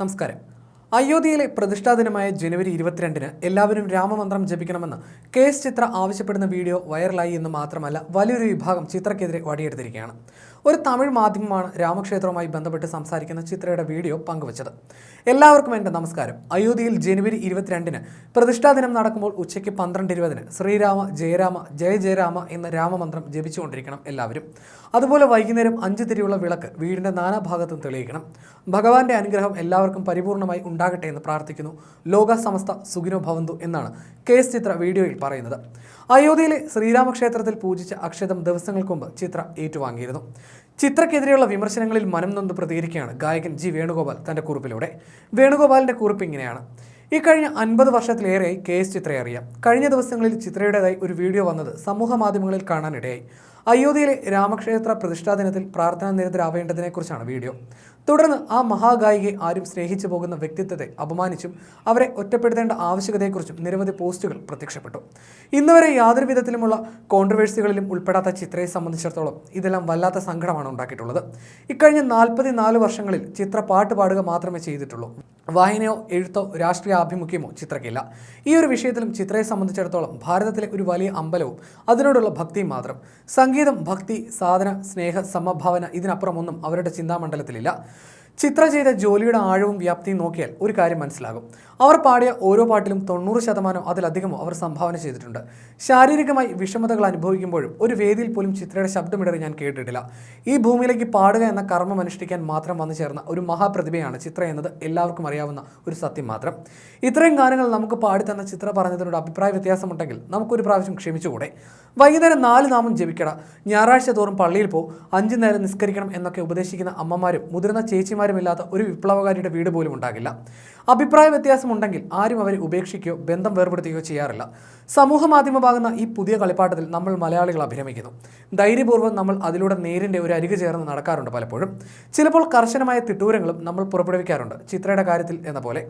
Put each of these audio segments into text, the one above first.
നമസ്കാരം. അയോധ്യയിലെ പ്രതിഷ്ഠാ ദിനമായ ജനുവരി ഇരുപത്തിരണ്ടിന് എല്ലാവരും രാമമന്ത്രം ജപിക്കണമെന്ന് കെ എസ് ചിത്ര ആവശ്യപ്പെടുന്ന വീഡിയോ വൈറലായി എന്ന് മാത്രമല്ല വലിയൊരു വിഭാഗം ചിത്രക്കെതിരെ വടിയെടുത്തിരിക്കുകയാണ്. ഒരു തമിഴ് മാധ്യമമാണ് രാമക്ഷേത്രവുമായി ബന്ധപ്പെട്ട് സംസാരിക്കുന്ന ചിത്രയുടെ വീഡിയോ പങ്കുവച്ചത്. എല്ലാവർക്കും എന്റെ നമസ്കാരം. അയോധ്യയിൽ ജനുവരി ഇരുപത്തിരണ്ടിന് പ്രതിഷ്ഠാ ദിനം നടക്കുമ്പോൾ ഉച്ചയ്ക്ക് പന്ത്രണ്ട് ഇരുപതിന് ശ്രീരാമ ജയരാമ ജയ ജയരാമ എന്ന രാമമന്ത്രം ജപിച്ചുകൊണ്ടിരിക്കണം എല്ലാവരും. അതുപോലെ വൈകുന്നേരം അഞ്ച് തിരിയുള്ള വിളക്ക് വീടിന്റെ നാനാഭാഗത്തും തെളിയിക്കണം. ഭഗവാന്റെ അനുഗ്രഹം എല്ലാവർക്കും പരിപൂർണമായി ഉണ്ടാകട്ടെ എന്ന് പ്രാർത്ഥിക്കുന്നു. ലോക സമസ്ത സുഖിനോ ഭവന്തു എന്നാണ് കേസ് ചിത്ര വീഡിയോയിൽ പറയുന്നത്. അയോധ്യയിലെ ശ്രീരാമക്ഷേത്രത്തിൽ പൂജിച്ച അക്ഷതം ദിവസങ്ങൾക്ക് മുമ്പ് ചിത്ര ഏറ്റുവാങ്ങിയിരുന്നു. ചിത്രക്കെതിരെയുള്ള വിമർശനങ്ങളിൽ മനം നൊന്ന് പ്രതികരിക്കുകയാണ് ഗായകൻ ജി വേണുഗോപാൽ തന്റെ കുറിപ്പിലൂടെ. വേണുഗോപാലിന്റെ കുറിപ്പ് ഇങ്ങനെയാണ്. ഈ കഴിഞ്ഞ അൻപത് വർഷത്തിലേറെയായി കെ എസ് ചിത്രയെ അറിയാം. കഴിഞ്ഞ ദിവസങ്ങളിൽ ചിത്രയുടേതായി ഒരു വീഡിയോ വന്നത് സമൂഹ മാധ്യമങ്ങളിൽ കാണാനിടയായി. അയോധ്യയിലെ രാമക്ഷേത്ര പ്രതിഷ്ഠാ ദിനത്തിൽ പ്രാർത്ഥനാ നിരതരാവേണ്ടതിനെക്കുറിച്ചാണ് വീഡിയോ. തുടർന്ന് ആ മഹാഗായികയെ ആരും സ്നേഹിച്ചു പോകുന്ന വ്യക്തിത്വത്തെ അപമാനിച്ചും അവരെ ഒറ്റപ്പെടുത്തേണ്ട ആവശ്യകതയെക്കുറിച്ചും നിരവധി പോസ്റ്റുകൾ പ്രത്യക്ഷപ്പെട്ടു. ഇന്നുവരെ യാതൊരു വിധത്തിലുമുള്ള കോൺട്രവേഴ്സികളിലും ഉൾപ്പെടാത്ത ചിത്രയെ സംബന്ധിച്ചിടത്തോളം ഇതെല്ലാം വല്ലാത്ത സങ്കടമാണ് ഉണ്ടാക്കിയിട്ടുള്ളത്. ഇക്കഴിഞ്ഞ നാൽപ്പത്തിനാല് വർഷങ്ങളിൽ ചിത്ര പാട്ട് പാടുക മാത്രമേ ചെയ്തിട്ടുള്ളൂ. വായനയോ എഴുത്തോ രാഷ്ട്രീയ ആഭിമുഖ്യമോ ചിത്രയ്ക്കില്ല. ഈ ഒരു വിഷയത്തിലും ചിത്രയെ സംബന്ധിച്ചിടത്തോളം ഭാരതത്തിലെ ഒരു വലിയ അമ്പലവും അതിനോടുള്ള ഭക്തിയും മാത്രം. സംഗീതം ഭക്തി സാധന സ്നേഹ സമഭാവന ഇതിനപ്പുറമൊന്നും അവരുടെ ചിന്താമണ്ഡലത്തിലില്ല. ചിത്ര ചെയ്ത ജോലിയുടെ ആഴവും വ്യാപ്തിയും നോക്കിയാൽ ഒരു കാര്യം മനസ്സിലാകും. അവർ പാടിയ ഓരോ പാട്ടിലും തൊണ്ണൂറ് ശതമാനം അതിലധികമോ അവർ സംഭാവന ചെയ്തിട്ടുണ്ട്. ശാരീരികമായി വിഷമതകൾ അനുഭവിക്കുമ്പോഴും ഒരു വേദിയിൽ പോലും ചിത്രയുടെ ശബ്ദമിടറി ഞാൻ കേട്ടിട്ടില്ല. ഈ ഭൂമിയിലേക്ക് പാടുക എന്ന കർമ്മം അനുഷ്ഠിക്കാൻ മാത്രം വന്നു ചേർന്ന ഒരു മഹാപ്രതിഭയാണ് ചിത്ര എന്നത് എല്ലാവർക്കും അറിയാവുന്ന ഒരു സത്യം മാത്രം. ഇത്രയും ഗാനങ്ങൾ നമുക്ക് പാടിത്തന്ന ചിത്ര പറഞ്ഞതിനോട് അഭിപ്രായ വ്യത്യാസമുണ്ടെങ്കിൽ നമുക്കൊരു പ്രാവശ്യം ക്ഷമിച്ചുകൂടെ? വൈകുന്നേരം നാല് നാമം ജപിക്കട. ഞായറാഴ്ച തോറും പള്ളിയിൽ പോ. അഞ്ചു നേരം നിസ്കരിക്കണം എന്നൊക്കെ ഉപദേശിക്കുന്ന അമ്മമാരും മുതിർന്ന ചേച്ചിമാരും ഇല്ലാത്ത ഒരു വിപ്ലവകാരിയുടെ വീട് പോലും ഉണ്ടാകില്ല. അഭിപ്രായ വ്യത്യാസമുണ്ടെങ്കിൽ ആരും അവരെ ഉപേക്ഷിക്കുകയോ ബന്ധം വേർപെടുത്തുകയോ ചെയ്യാറില്ല. സമൂഹ മാധ്യമമാകുന്ന ഈ പുതിയ കളിപ്പാട്ടത്തിൽ നമ്മൾ മലയാളികൾ അഭിരമിക്കുന്നു ധൈര്യപൂർവം നമ്മൾ അതിലൂടെ നേരിന്റെ ഒരു അരികു ചേർന്ന് നടക്കാറുണ്ട് പലപ്പോഴും. ചിലപ്പോൾ കർശനമായ തിട്ടൂരങ്ങളും നമ്മൾ പുറപ്പെടുവിക്കാറുണ്ട് ചിത്രയുടെ കാര്യത്തിൽ എന്ന പോലെ.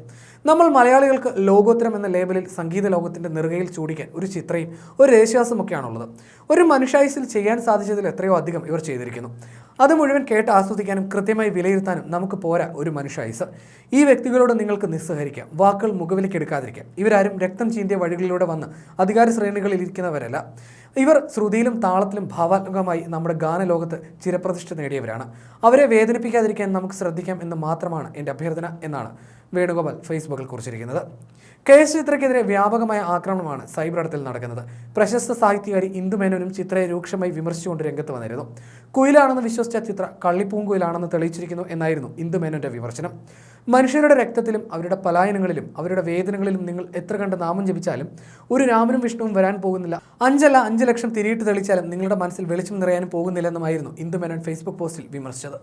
നമ്മൾ മലയാളികൾക്ക് ലോകോത്തരം എന്ന ലേബലിൽ സംഗീത ലോകത്തിന്റെ നെറുകയിൽ ചൂടിക്കാൻ ഒരു ചിത്രയും ഒരു രേശ്വാസമൊക്കെയാണുള്ളത് ഒരു മനുഷ്യായുസിൽ ചെയ്യാൻ സാധിച്ചതിൽ എത്രയോ അധികം ഇവർ ചെയ്തിരിക്കുന്നു. അത് മുഴുവൻ കേട്ട് ആസ്വദിക്കാനും കൃത്യമായി വിലയിരുത്താനും നമുക്ക് പോരാ ഒരു മനുഷ്യായുസ് ഈ വ്യക്തികളോട് നിങ്ങൾക്ക് നിസ്സഹരിക്കാം വാക്കുകൾ മുഖവിലേക്ക് എടുക്കാതിരിക്കാം. ഇവരാരും രക്തം ചീന്തിയ വഴികളിലൂടെ വന്ന് അധികാര ശ്രേണികളിൽ ഇരിക്കുന്നവരല്ല. ഇവർ ശ്രുതിയിലും താളത്തിലും ഭാവാത്മകമായി നമ്മുടെ ഗാനലോകത്ത് ചിരപ്രതിഷ്ഠ നേടിയവരാണ്. അവരെ വേദനിപ്പിക്കാതിരിക്കാൻ നമുക്ക് ശ്രദ്ധിക്കാം എന്ന് മാത്രമാണ് എന്റെ അഭ്യർത്ഥന എന്നാണ് വേണുഗോപാൽ ഫേസ്ബുക്കിൽ കുറിച്ചിരിക്കുന്നത്. കെ എസ് ചിത്രയ്ക്കെതിരെ വ്യാപകമായ ആക്രമണമാണ് സൈബർ അടത്തിൽ നടക്കുന്നത്. പ്രശസ്ത സാഹിത്യകാരി ഇന്ദുമേനോനും ചിത്രയെ രൂക്ഷമായി വിമർശിച്ചുകൊണ്ട് രംഗത്ത് വന്നിരുന്നു. കുയിലാണെന്ന് വിശ്വസിച്ച ചിത്ര കള്ളിപ്പൂങ്കുയിലാണെന്ന് തെളിയിച്ചിരിക്കുന്നു എന്നായിരുന്നു ഇന്ദുമേനോന്റെ വിമർശനം. മനുഷ്യരുടെ രക്തത്തിലും അവരുടെ പലായനങ്ങളിലും അവരുടെ വേദനകളിലും നിങ്ങൾ എത്ര കണ്ട് നാമം ജപിച്ചാലും ഒരു രാമനും വിഷ്ണുവും വരാൻ പോകുന്നില്ല. അഞ്ചല്ല അഞ്ച് ലക്ഷം തിരിയിട്ട് തെളിച്ചാലും നിങ്ങളുടെ മനസ്സിൽ വെളിച്ചം നിറയാനും പോകുന്നില്ലെന്നുമായിരുന്നു ഇന്ദു മേനോൻ ഫേസ്ബുക്ക് പോസ്റ്റിൽ വിമർശിച്ചത്.